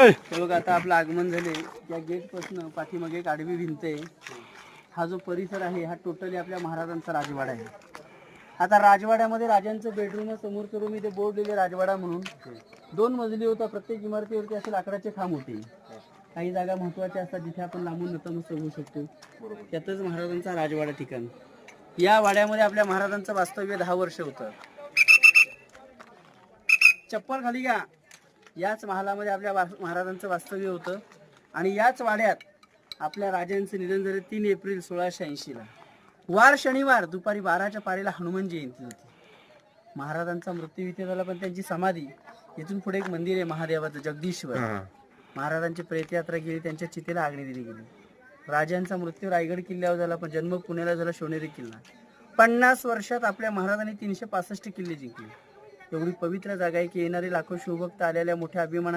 बघा आता आपलं आगमन झाले या गेटपासून पाठीमागे एक आडवी भिंत आहे. हा जो परिसर आहे हा टोटली आपल्या महाराजांचा राजवाडा आहे. आता राजवाड्यामध्ये राजांचं बेडरूम समोर रूम इथे बोर्ड लिहिले राजवाडा म्हणून. दोन मजली होता प्रत्येक इमारतीवरती असे लाकडाचे खांब होते. काही जागा महत्त्वाच्या असतात जिथे आपण लांबून नतमस्त होऊ शकतो. त्यातच महाराजांचा राजवाडा ठिकाण. या वाड्यामध्ये आपल्या महाराजांचं वास्तव्य दहा वर्ष होतं. चप्पल खाली घ्या. याच महालामध्ये आपल्या वा- महाराजांचं वास्तव्य होतं. आणि याच वाड्यात आपल्या राजांचं निधन झालं तीन एप्रिल सोळाशे ऐंशीला. वार शनिवार दुपारी बाराच्या पारीला हनुमान जयंती होती. महाराजांचा मृत्यू इथे झाला पण त्यांची समाधी इथून पुढे एक मंदिर आहे महादेवाचं जगदीश्वर. महाराजांची प्रेतयात्रा गेली त्यांच्या चितेला आगणी दिली गेली. राजांचा मृत्यू रायगड किल्ल्यावर झाला पण जन्म पुण्याला झाला शिवनेरी किल्ला. पन्नास वर्षात आपल्या महाराजांनी तीनशे पासष्ट किल्ले जिंकले. एवढी पवित्र जागा आहे की येणारे लाखो शिवभक्त आलेल्या मोठ्या अभिमानाने